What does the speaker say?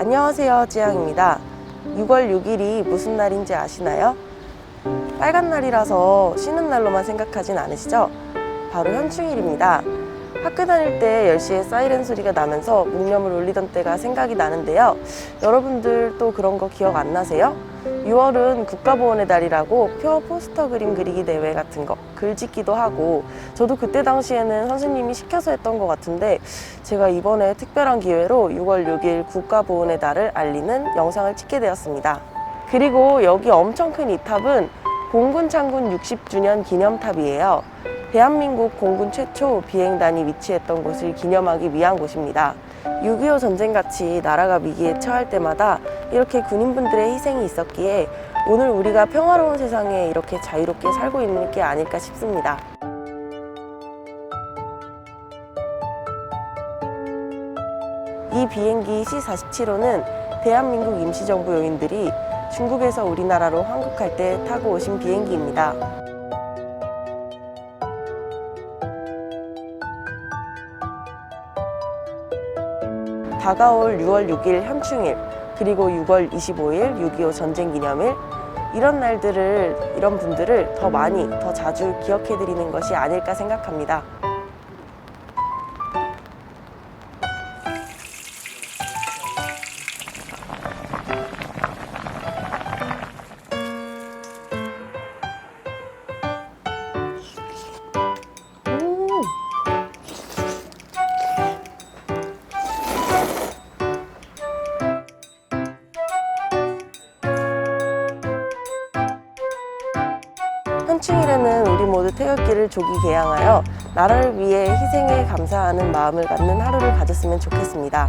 안녕하세요, 지향입니다. 6월 6일이 무슨 날인지 아시나요? 빨간 날이라서 쉬는 날로만 생각하진 않으시죠? 바로 현충일입니다. 학교 다닐 때 10시에 사이렌 소리가 나면서 묵념을 울리던 때가 생각이 나는데요. 여러분들 또 그런 거 기억 안 나세요? 6월은 국가보훈의 달이라고 표 포스터 그림 그리기 대회 같은 거 글짓기도 하고 저도 그때 당시에는 선생님이 시켜서 했던 것 같은데 제가 이번에 특별한 기회로 6월 6일 국가보훈의 달을 알리는 영상을 찍게 되었습니다. 그리고 여기 엄청 큰 이 탑은 공군 창군 60주년 기념탑이에요. 대한민국 공군 최초 비행단이 위치했던 곳을 기념하기 위한 곳입니다. 6.25 전쟁 같이 나라가 위기에 처할 때마다 이렇게 군인분들의 희생이 있었기에 오늘 우리가 평화로운 세상에 이렇게 자유롭게 살고 있는 게 아닐까 싶습니다. 이 비행기 C-47호는 대한민국 임시정부 요인들이 중국에서 우리나라로 환국할 때 타고 오신 비행기입니다. 다가올 6월 6일 현충일, 그리고 6월 25일 6.25 전쟁 기념일, 이런 날들을, 이런 분들을 더 많이, 더 자주 기억해드리는 것이 아닐까 생각합니다. 현충일에는 우리 모두 태극기를 조기 개양하여 나라를 위해 희생에 감사하는 마음을 갖는 하루를 가졌으면 좋겠습니다.